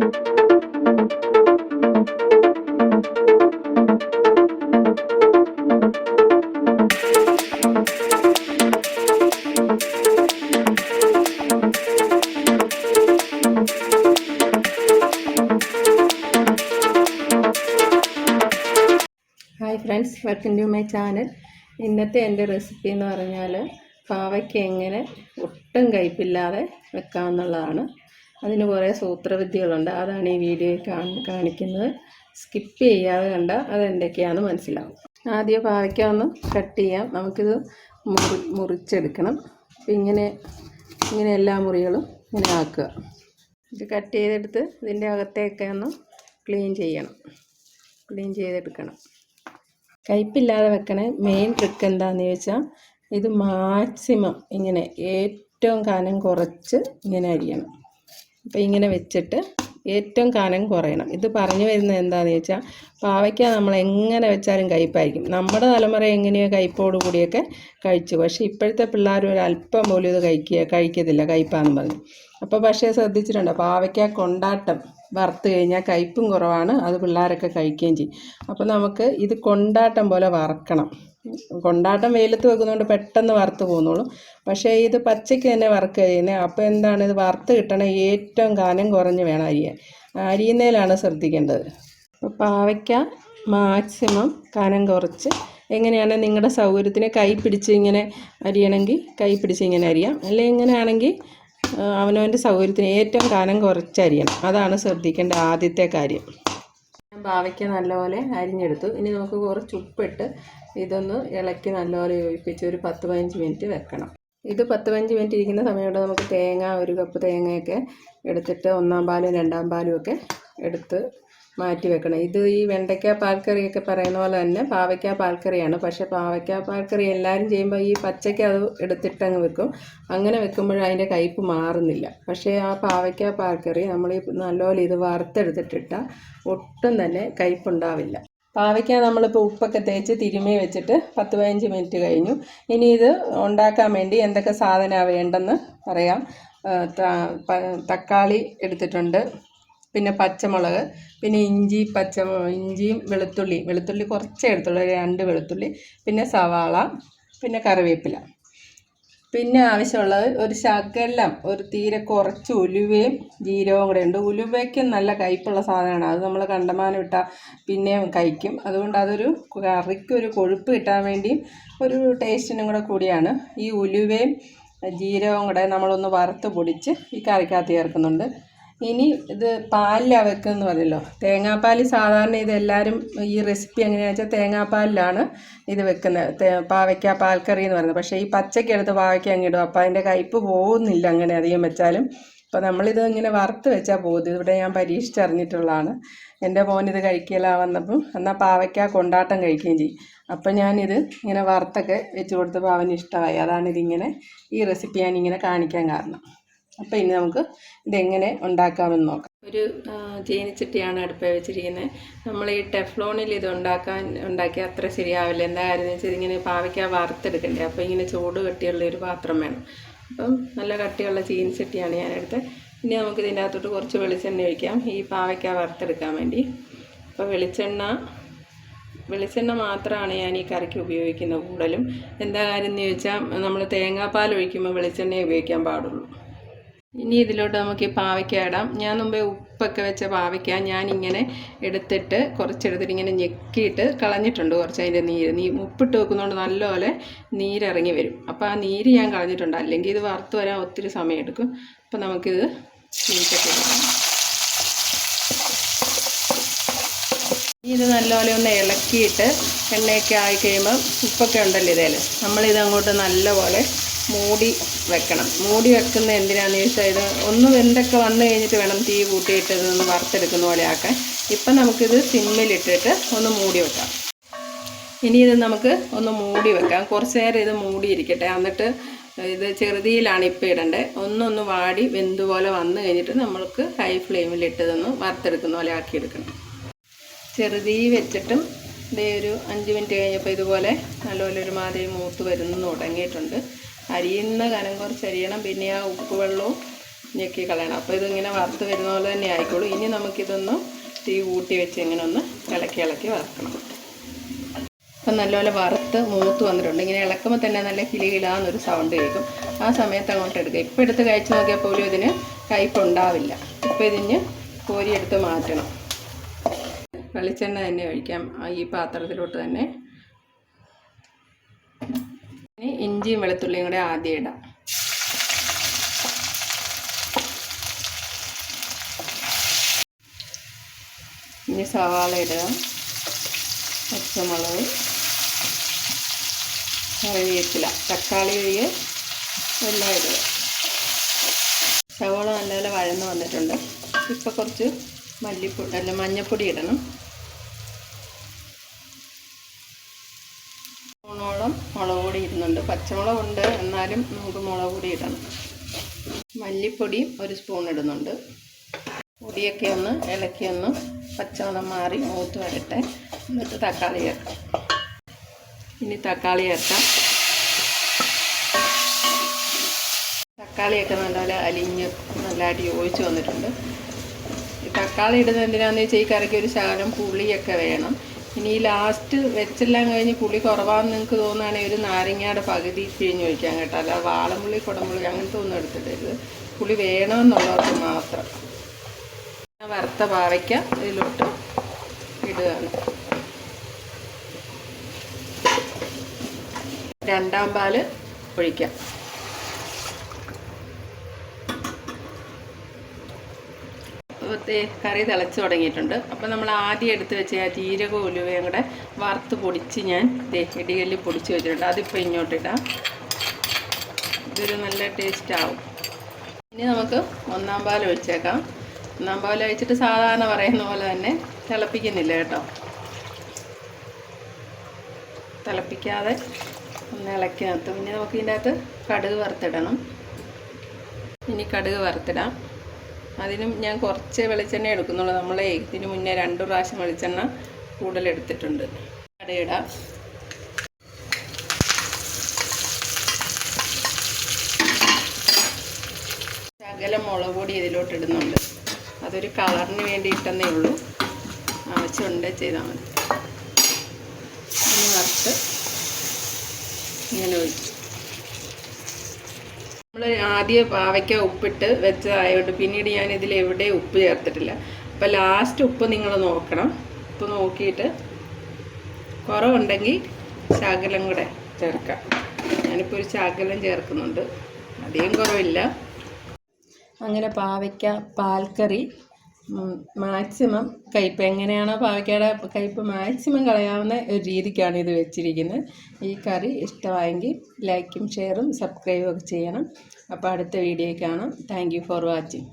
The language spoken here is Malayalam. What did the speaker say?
Hi friends welcome to my channel ഇന്നത്തെ എന്റെ റെസിപ്പി എന്ന് പറഞ്ഞാൽ പാവയ്ക്ക് എങ്ങനെ ഒട്ടും കയ്പില്ലാതെ വെക്കാമെന്നുള്ളതാണ് അതിന് കുറേ സൂത്രവിദ്യകളുണ്ട്. അതാണ് ഈ വീഡിയോയിൽ കാണി കാണിക്കുന്നത്. സ്കിപ്പ് ചെയ്യാതെ കണ്ട അതെന്തൊക്കെയാണെന്ന് മനസ്സിലാവും. ആദ്യം പാവയ്ക്ക ഒന്ന് കട്ട് ചെയ്യാം. നമുക്കിത് മുറി മുറിച്ചെടുക്കണം. അപ്പം ഇങ്ങനെ ഇങ്ങനെ എല്ലാ മുറികളും ഇങ്ങനെ ആക്കുക. ഇത് കട്ട് ചെയ്തെടുത്ത് ഇതിന്റെ അകത്തേക്ക് ഒന്ന് ക്ലീൻ ചെയ്യണം. ക്ലീൻ ചെയ്തെടുക്കണം. കയ്പില്ലാതെ വെക്കണേ. മെയിൻ ട്രിക്ക് എന്താണെന്ന് ചോദിച്ചാൽ ഇത് മാക്സിമം ഇങ്ങനെ ഏറ്റവും കനം കുറച്ച് ഇങ്ങനെ അരിയണം. അപ്പോൾ ഇങ്ങനെ വെച്ചിട്ട് ഏറ്റവും കനം കുറയണം. ഇത് പറഞ്ഞു വരുന്നത് എന്താണെന്ന് വെച്ചാൽ പാവയ്ക്ക നമ്മൾ എങ്ങനെ വെച്ചാലും കയ്പായിരിക്കും. നമ്മുടെ തലമുറ എങ്ങനെയോ കയ്പോട് കൂടിയൊക്കെ കഴിച്ചു. പക്ഷേ ഇപ്പോഴത്തെ പിള്ളേർ ഒരു അല്പം പോലും ഇത് കഴിക്കുക കഴിക്കത്തില്ല കയ്പാന്ന് പറഞ്ഞു. അപ്പോൾ പക്ഷേ ശ്രദ്ധിച്ചിട്ടുണ്ട്? പാവയ്ക്ക കൊണ്ടാട്ടം വറുത്ത് കഴിഞ്ഞാൽ കയ്പും കുറവാണ് അത് പിള്ളേരൊക്കെ കഴിക്കുകയും ചെയ്യും. അപ്പോൾ നമുക്ക് ഇത് കൊണ്ടാട്ടം പോലെ വറക്കണം. കൊണ്ടാട്ടം വെയിലത്ത് വെക്കുന്നതുകൊണ്ട് പെട്ടെന്ന് വറുത്ത് പോകുന്നുള്ളൂ പക്ഷേ ഇത് പച്ചയ്ക്ക് തന്നെ വറുക്കുക ചെയ്യുന്നത് അപ്പോൾ എന്താണ് ഇത് വറുത്ത് കിട്ടണ ഏറ്റവും കാനം കുറഞ്ഞ് വേണം അരിയാൻ. അരിയുന്നതിലാണ് ശ്രദ്ധിക്കേണ്ടത്. അപ്പോൾ പാവയ്ക്ക മാക്സിമം കനം കുറച്ച്. എങ്ങനെയാണ് നിങ്ങളുടെ സൗകര്യത്തിന് കൈ പിടിച്ച് ഇങ്ങനെ അരിയണമെങ്കിൽ കൈ പിടിച്ച് ഇങ്ങനെ അരിയാം. അല്ലെങ്കിൽ എങ്ങനെയാണെങ്കിൽ അവനവന്റെ സൗകര്യത്തിന് ഏറ്റവും കനം കുറച്ച് അരിയണം. അതാണ് ശ്രദ്ധിക്കേണ്ട ആദ്യത്തെ കാര്യം. പാവയ്ക്ക നല്ലപോലെ അരിഞ്ഞെടുത്തു. ഇനി നമുക്ക് കുറച്ച് ഉപ്പിട്ട് ഇതൊന്ന് ഇളക്കി നല്ലപോലെ യോജിപ്പിച്ച് ഒരു പത്ത് പതിനഞ്ച് മിനിറ്റ് വെക്കണം. ഇത് പത്ത് പതിനഞ്ച് മിനിറ്റ് ഇരിക്കുന്ന സമയത്ത് നമുക്ക് തേങ്ങ ഒരു കപ്പ് തേങ്ങയൊക്കെ എടുത്തിട്ട് ഒന്നാം പാലും രണ്ടാം പാലും ഒക്കെ എടുത്ത് മാറ്റി വെക്കണം. ഇത് ഈ വെണ്ടയ്ക്ക പാൽക്കറിയൊക്കെ പറയുന്ന പോലെ തന്നെ പാവയ്ക്ക പാൽക്കറിയാണ്. പക്ഷേ പാവയ്ക്ക പാൽക്കറി എല്ലാവരും ചെയ്യുമ്പോൾ ഈ പച്ചയ്ക്ക് അത് എടുത്തിട്ടങ്ങ് വെക്കും. അങ്ങനെ വെക്കുമ്പോൾ അതിന്റെ കയ്പ്പ് മാറുന്നില്ല. പക്ഷേ ആ പാവയ്ക്ക പാൽക്കറി നമ്മൾ ഈ നല്ലപോലെ ഇത് വറുത്തെടുത്തിട്ടിട്ടാൽ ഒട്ടും തന്നെ കയ്പ്പുണ്ടാവില്ല. പാവയ്ക്ക നമ്മളിപ്പോൾ ഉപ്പൊക്കെ തേച്ച് തിരുമേ വെച്ചിട്ട് പത്ത് പതിനഞ്ച് മിനിറ്റ് കഴിഞ്ഞു. ഇനി ഇത് ഉണ്ടാക്കാൻ വേണ്ടി എന്തൊക്കെ സാധനമാണ് വേണ്ടെന്ന് പറയാം. തക്കാളി എടുത്തിട്ടുണ്ട്. പിന്നെ പച്ചമുളക് പിന്നെ ഇഞ്ചി പച്ച ഇഞ്ചിയും വെളുത്തുള്ളി. വെളുത്തുള്ളി കുറച്ചേ എടുത്തുള്ളൂ രണ്ട് വെളുത്തുള്ളി പിന്നെ സവാള പിന്നെ കറിവേപ്പില. പിന്നെ ആവശ്യമുള്ളത് ഒരു ശകലം ഒരു തീരെ കുറച്ച് ഉലുവയും ജീരകവും കൂടെ ഉണ്ട്. ഉലുവയ്ക്കും നല്ല കയ്പുള്ള സാധനമാണ്. അത് നമ്മൾ കണ്ടമാനം ഇട്ടാൽ പിന്നെയും കഴിക്കും. അതുകൊണ്ട് അതൊരു കറിക്ക് ഒരു കൊഴുപ്പ് കിട്ടാൻ വേണ്ടി ഒരു ടേസ്റ്റിനും കൂടെ കൂടിയാണ്. ഈ ഉലുവയും ജീരകവും കൂടെ നമ്മളൊന്ന് വറുത്ത് പൊടിച്ച് ഈ കറിക്കകത്ത് ചേർക്കുന്നുണ്ട്. ഇനി ഇത് പാലിലാണ് വെക്കുന്നത് പറയല്ലോ. തേങ്ങാപ്പാൽ സാധാരണ ഇത് എല്ലാവരും ഈ റെസിപ്പി എങ്ങനെയാണെന്ന് വെച്ചാൽ തേങ്ങാപ്പാലിലാണ് ഇത് വെക്കുന്നത് പാവയ്ക്ക പാൽക്കറി എന്ന് പറയുന്നത്. പക്ഷേ ഈ പച്ചയ്ക്ക് എടുത്ത് പാവയ്ക്ക അങ്ങിടും അപ്പോൾ അതിന്റെ കയ്പ്പ് പോകുന്നില്ല അങ്ങനെ അധികം വെച്ചാലും. അപ്പോൾ നമ്മളിത് ഇങ്ങനെ വറുത്ത് വെച്ചാൽ പോകുന്നത്. ഇവിടെ ഞാൻ പരീക്ഷിച്ചറിഞ്ഞിട്ടുള്ളതാണ്. എന്റെ മോനിത് കഴിക്കലാ വന്നപ്പം എന്നാൽ പാവയ്ക്ക കൊണ്ടാട്ടം കഴിക്കുകയും ചെയ്യും. അപ്പം ഞാനിത് ഇങ്ങനെ വറുത്തൊക്കെ വെച്ച് കൊടുത്തപ്പോൾ അവന് ഇഷ്ടമായി അതാണ് ഇതിങ്ങനെ ഈ റെസിപ്പി ഞാനിങ്ങനെ കാണിക്കാൻ കാരണം. അപ്പോൾ ഇനി നമുക്ക് ഇതെങ്ങനെ ഉണ്ടാക്കാമെന്ന് നോക്കാം. ഒരു ചീനിച്ചട്ടിയാണ് അടുപ്പേ വെച്ചിരിക്കുന്നത് നമ്മൾ ഈ ടെഫ്ലോണിൽ ഇത് ഉണ്ടാക്കാൻ ഉണ്ടാക്കിയാൽ അത്ര ശരിയാവില്ല. എന്താ കാര്യം വെച്ചാൽ ഇങ്ങനെ പാവയ്ക്ക വറുത്തെടുക്കണ്ടേ? അപ്പോൾ ഇങ്ങനെ ചൂട് കട്ടിയുള്ള ഒരു പാത്രം വേണം. അപ്പം നല്ല കട്ടിയുള്ള ചീനിച്ചട്ടിയാണ് എടുത്ത് ഇനി നമുക്ക് ഇതിന്റെ അകത്തോട്ട് കുറച്ച് വെളിച്ചെണ്ണ ഒഴിക്കാം. ഈ പാവയ്ക്ക വറുത്തെടുക്കാൻ വേണ്ടി. അപ്പോൾ വെളിച്ചെണ്ണ വെളിച്ചെണ്ണ മാത്രമാണ് ഞാൻ ഈ കറിക്ക് ഉപയോഗിക്കുന്നത് കൂടുതലും. എന്താ കാര്യം എന്ന് ചോദിച്ചാൽ നമ്മൾ തേങ്ങാപ്പാൽ ഒഴിക്കുമ്പോൾ വെളിച്ചെണ്ണയെ ഉപയോഗിക്കാൻ പാടുള്ളൂ. ഇനി ഇതിലോട്ട് നമുക്ക് ഈ പാവയ്ക്ക ഇടാം. ഞാൻ മുമ്പേ ഉപ്പൊക്കെ വെച്ച പാവയ്ക്ക ഞാനിങ്ങനെ എടുത്തിട്ട് കുറച്ചെടുത്തിട്ട് ഇങ്ങനെ ഞെക്കിയിട്ട് കളഞ്ഞിട്ടുണ്ട് കുറച്ച് അതിന്റെ നീര്. നീ ഉപ്പിട്ട് വെക്കുന്നതുകൊണ്ട് നല്ലപോലെ നീരിറങ്ങി വരും. അപ്പോൾ ആ നീര് ഞാൻ കളഞ്ഞിട്ടുണ്ട്. അല്ലെങ്കിൽ ഇത് വറുത്ത് വരാൻ ഒത്തിരി സമയമെടുക്കും. അപ്പോൾ നമുക്കിത് നീറ്റൊക്കെ ഇത് നല്ലപോലെ ഒന്ന് ഇളക്കിയിട്ട് എണ്ണയൊക്കെ ആയി കഴിയുമ്പം ഉപ്പൊക്കെ ഉണ്ടല്ലോ ഇതേൽ നമ്മളിത് അങ്ങോട്ട് നല്ലപോലെ മൂടി വെക്കണം. മൂടി വെക്കുന്ന എന്തിനാന്ന് ചോദിച്ചാൽ ഇത് ഒന്ന് വെന്തൊക്കെ വന്നു കഴിഞ്ഞിട്ട് വേണം തീ കൂട്ടിയിട്ട് ഇതൊന്ന് വറുത്തെടുക്കുന്ന പോലെ ആക്കാൻ. ഇപ്പം നമുക്കിത് സിമ്മിലിട്ടിട്ട് ഒന്ന് മൂടി വെക്കാം. ഇനി ഇത് നമുക്ക് ഒന്ന് മൂടി വെക്കാം. കുറച്ച് നേരം ഇത് മൂടിയിരിക്കട്ടെ. എന്നിട്ട് ഇത് ചെറുതിയിലാണ് ഇപ്പം ഇടേണ്ടത് ഒന്നൊന്ന് വാടി വെന്തുപോലെ വന്നു കഴിഞ്ഞിട്ട് നമ്മൾക്ക് ഹൈ ഫ്ലെയിമിലിട്ടതൊന്ന് വറുത്തെടുക്കുന്ന പോലെ ആക്കിയെടുക്കണം. ചെറുതീ വെച്ചിട്ടും ഇതേ ഒരു അഞ്ച് മിനിറ്റ് കഴിഞ്ഞപ്പോൾ ഇതുപോലെ നല്ലപോലെ ഒരു മാതിരി മൂത്ത് വരുന്നു തുടങ്ങിയിട്ടുണ്ട്. അരിയുന്ന കനം കുറച്ച് അരിയണം. പിന്നെ ആ ഉപ്പ് വെള്ളവും ഞെക്കി കളയണം. അപ്പോൾ ഇതിങ്ങനെ വറുത്ത് വരുന്ന പോലെ തന്നെ ആയിക്കോളൂ. ഇനി നമുക്കിതൊന്ന് തീ കൂട്ടി വെച്ച് ഇങ്ങനെ ഒന്ന് ഇളക്കി ഇളക്കി വറക്കണം. അപ്പം നല്ലപോലെ വറുത്ത് മൂത്ത് വന്നിട്ടുണ്ട്. ഇങ്ങനെ ഇളക്കുമ്പോൾ തന്നെ നല്ല കിളികിലാന്നൊരു സൗണ്ട് കേൾക്കും. ആ സമയത്ത് അങ്ങോട്ട് എടുക്കുക. ഇപ്പോൾ എടുത്ത് കഴിച്ച് നോക്കിയാൽ പോലും ഇതിന് കയ്പുണ്ടാവില്ല ഇപ്പോൾ ഇതിന് കോരിയെടുത്ത് മാറ്റണം. വെളിച്ചെണ്ണ തന്നെ ഒഴിക്കാം. ഈ പാത്രത്തിലോട്ട് തന്നെ ഇനി ഇഞ്ചിയും വെളുത്തുള്ളിയും കൂടെ ആദ്യം ഇടാം. ഇനി സവാള ഇടുക പച്ചമുളക്. കറിവേപ്പില. തക്കാളി ഒഴികെ എല്ലാം ഇടുക. സവാള നല്ലപോലെ വഴന്ന് വന്നിട്ടുണ്ട്. ഇപ്പോൾ കുറച്ച് മല്ലിപ്പൊടി അല്ല മഞ്ഞൾപ്പൊടി ഇടണം സ്പൂണോളം മുളക് പൊടി ഇടുന്നുണ്ട് പച്ചമുളക് ഉണ്ട് എന്നാലും നമുക്ക് മുളക് പൊടി ഇടണം. മല്ലിപ്പൊടിയും ഒരു സ്പൂൺ ഇടുന്നുണ്ട്. പൊടിയൊക്കെ ഒന്ന് ഇളക്കി ഒന്ന് പച്ചമുളക് മാറി മൂത്ത് വരട്ടെ. എന്നിട്ട് തക്കാളി ചേർക്കാം. ഇനി തക്കാളി ചേർക്കാം. തക്കാളിയൊക്കെ നല്ലപോലെ അലിഞ്ഞ് നല്ലതായിട്ട് യോജിച്ച് വന്നിട്ടുണ്ട്. ഈ തക്കാളി ഇടുന്നത് എന്തിനാണെന്ന് വെച്ചാൽ ഈ കറിക്ക് ഒരു ശകലം പുളിയൊക്കെ വേണം. ഇനി ലാസ്റ്റ് വെച്ചെല്ലാം കഴിഞ്ഞ് പുളി കുറവാന്ന് നിങ്ങൾക്ക് തോന്നുകയാണെങ്കിൽ ഒരു നാരങ്ങയുടെ പകുതി പിഴിഞ്ഞ് ഒഴിക്കാൻ കേട്ടോ. അല്ല വാളംപുളി കുടംപുളി അങ്ങനത്തെ ഒന്നും എടുത്തിട്ടരുത്. പുളി വേണമെന്നുള്ളവർക്ക് മാത്രം. വറുത്ത പാവയ്ക്ക ഇതിലോട്ട് ഇടുകയാണ്. രണ്ടാം പാൽ ഒഴിക്കാം. കറി തിളച്ച് തുടങ്ങിയിട്ടുണ്ട്. അപ്പോൾ നമ്മൾ ആദ്യം എടുത്ത് വെച്ച ആ ജീരകവും ഉലുവയും കൂടെ വറുത്ത് പൊടിച്ച് ഞാൻ ദേ ഇടികല്ലിൽ പൊടിച്ച് വെച്ചിട്ടുണ്ട്. അതിപ്പോൾ ഇങ്ങോട്ടിടാം ഇതൊരു നല്ല ടേസ്റ്റ് ആവും. ഇനി നമുക്ക് ഒന്നാം പാൽ ഒഴിച്ചേക്കാം. ഒന്നാം പാൽ ഒഴിച്ചിട്ട് സാധാരണ പറയുന്ന പോലെ തന്നെ തിളപ്പിക്കുന്നില്ല കേട്ടോ. തിളപ്പിക്കാതെ ഒന്ന് ഇളക്കി നിർത്തും. ഇനി നമുക്ക് ഇതിന്റെ അകത്ത് കടുക് വറുത്തിടണം. ഇനി കടുക് വറുത്തിടാം. അതിനും ഞാൻ കുറച്ച് വെളിച്ചെണ്ണ എടുക്കുന്നുള്ളൂ. നമ്മളെ ഇതിന് മുന്നേ രണ്ട് പ്രാവശ്യം വെളിച്ചെണ്ണ കൂടുതൽ എടുത്തിട്ടുണ്ട് കടയിട. ശകലം മുളക് പൊടി ഇതിലോട്ട് ഇടുന്നുണ്ട്. അതൊരു കളറിന് വേണ്ടിയിട്ടെന്നേ ഉള്ളൂ. ആവശ്യമുണ്ട് ചെയ്താൽ മതി. ഇങ്ങനെ ഒഴിച്ചു. ആദ്യം പാവയ്ക്ക ഉപ്പിട്ട് വെച്ചതായതുകൊണ്ട് പിന്നീട് ഞാൻ ഇതിൽ എവിടെ ഉപ്പ് ചേർത്തിട്ടില്ല. അപ്പോൾ ലാസ്റ്റ് ഉപ്പ് നിങ്ങൾ നോക്കണം. ഉപ്പ് നോക്കിയിട്ട് കുറവുണ്ടെങ്കിൽ ശകലം കൂടെ ചേർക്കാം. ഞാനിപ്പോൾ ഒരു ശകലം ചേർക്കുന്നുണ്ട്. അധികം കുറവില്ല. അങ്ങനെ പാവയ്ക്ക പാൽക്കറി മാക്സിമം കയ്പ്പ് എങ്ങനെയാണോ പാവയ്ക്കയുടെ കയ്പ്പ് മാക്സിമം കളയാവുന്ന ഒരു രീതിക്കാണ് ഇത് വെച്ചിരിക്കുന്നത്. ഈ കറി ഇഷ്ടമായെങ്കിൽ ലൈക്കും ഷെയറും സബ്സ്ക്രൈബും ഒക്കെ ചെയ്യണം. അപ്പോൾ അടുത്ത വീഡിയോ കാണാം. Thank for watching